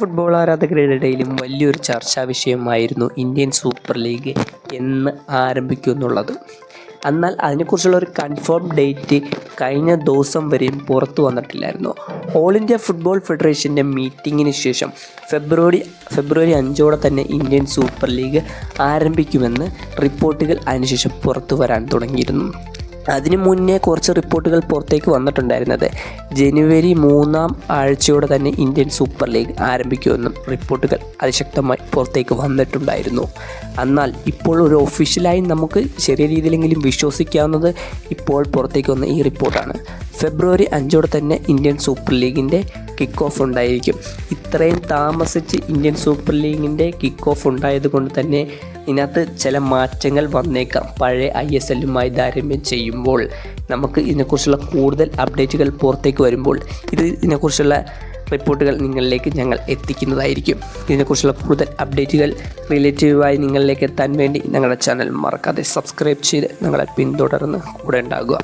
Football ആരാധകരുടെ ഇടയിലും വലിയൊരു ചർച്ചാ വിഷയമായിരുന്നു ഇന്ത്യൻ സൂപ്പർ ലീഗ് എന്ന് ആരംഭിക്കുമെന്നുള്ളത് എന്നാൽ അതിനെക്കുറിച്ചുള്ള ഒരു കൺഫേം ഡേറ്റ് കഴിഞ്ഞ ദിവസം വരെയും പുറത്തു വന്നിട്ടില്ലായിരുന്നു. ഓൾ ഇന്ത്യ ഫുട്ബോൾ ഫെഡറേഷന്റെ മീറ്റിങ്ങിന് ശേഷം ഫെബ്രുവരി ഫെബ്രുവരി അഞ്ചോടെ തന്നെ ഇന്ത്യൻ സൂപ്പർ ലീഗ് ആരംഭിക്കുമെന്ന് റിപ്പോർട്ടുകൾ അതിനുശേഷം പുറത്തു വരാൻ തുടങ്ങിയിരുന്നു. അതിനു മുന്നേ കുറച്ച് റിപ്പോർട്ടുകൾ പുറത്തേക്ക് വന്നിട്ടുണ്ടായിരുന്നത്. ജനുവരി മൂന്നാം ആഴ്ചയോടെ തന്നെ ഇന്ത്യൻ സൂപ്പർ ലീഗ് ആരംഭിക്കുമെന്നും റിപ്പോർട്ടുകൾ അതിശക്തമായി പുറത്തേക്ക് വന്നിട്ടുണ്ടായിരുന്നു. എന്നാൽ ഇപ്പോൾ ഒരു ഒഫീഷ്യലായി നമുക്ക് ചെറിയ രീതിയിലെങ്കിലും വിശ്വസിക്കാവുന്നത് ഇപ്പോൾ പുറത്തേക്ക് വന്ന ഈ റിപ്പോർട്ടാണ്. ഫെബ്രുവരി അഞ്ചോടെ തന്നെ ഇന്ത്യൻ സൂപ്പർ ലീഗിന്റെ കിക്ക് ഓഫ് ഉണ്ടായിരിക്കും. ഇത്രയും താമസിച്ച് ഇന്ത്യൻ സൂപ്പർ ലീഗിന്റെ കിക്ക് ഓഫ് ഉണ്ടായത് കൊണ്ട് തന്നെ ഇതിനകത്ത് ചില മാറ്റങ്ങൾ വന്നേക്കാം. പഴയ ഐ എസ് എല്ലുമായി താരതമ്യം ചെയ്യുമ്പോൾ നമുക്ക് ഇതിനെക്കുറിച്ചുള്ള കൂടുതൽ അപ്ഡേറ്റുകൾ പുറത്തേക്ക് വരുമ്പോൾ ഇത് ഇതിനെക്കുറിച്ചുള്ള റിപ്പോർട്ടുകൾ നിങ്ങളിലേക്ക് ഞങ്ങൾ എത്തിക്കുന്നതായിരിക്കും. ഇതിനെക്കുറിച്ചുള്ള കൂടുതൽ അപ്ഡേറ്റുകൾ റിലേറ്റീവായി നിങ്ങളിലേക്ക് എത്താൻ വേണ്ടി ഞങ്ങളുടെ ചാനൽ മറക്കാതെ സബ്സ്ക്രൈബ് ചെയ്ത് ഞങ്ങളെ പിന്തുടർന്ന് കൂടെ ഉണ്ടാകുക